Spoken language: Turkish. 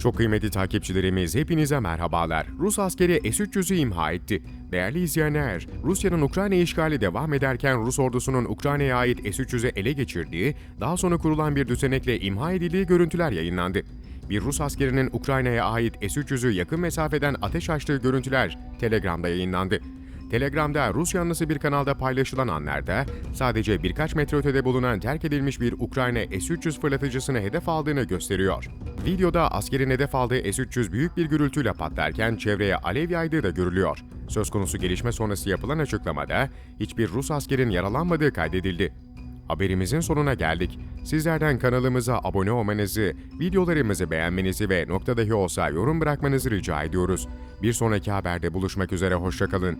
Çok kıymetli takipçilerimiz hepinize merhabalar. Rus askeri S-300'ü imha etti. Değerli izleyenler, Rusya'nın Ukrayna işgali devam ederken Rus ordusunun Ukrayna'ya ait S-300'ü ele geçirdiği, daha sonra kurulan bir düzenekle imha edildiği görüntüler yayınlandı. Bir Rus askerinin Ukrayna'ya ait S-300'ü yakın mesafeden ateş açtığı görüntüler Telegram'da yayınlandı. Telegram'da Rus yanlısı bir kanalda paylaşılan anlarda sadece birkaç metre ötede bulunan terk edilmiş bir Ukrayna S-300 fırlatıcısını hedef aldığını gösteriyor. Videoda askerin hedef aldığı S-300 büyük bir gürültüyle patlarken çevreye alev yaydığı da görülüyor. Söz konusu gelişme sonrası yapılan açıklamada hiçbir Rus askerin yaralanmadığı kaydedildi. Haberimizin sonuna geldik. Sizlerden kanalımıza abone olmanızı, videolarımızı beğenmenizi ve nokta dahi olsa yorum bırakmanızı rica ediyoruz. Bir sonraki haberde buluşmak üzere hoşçakalın.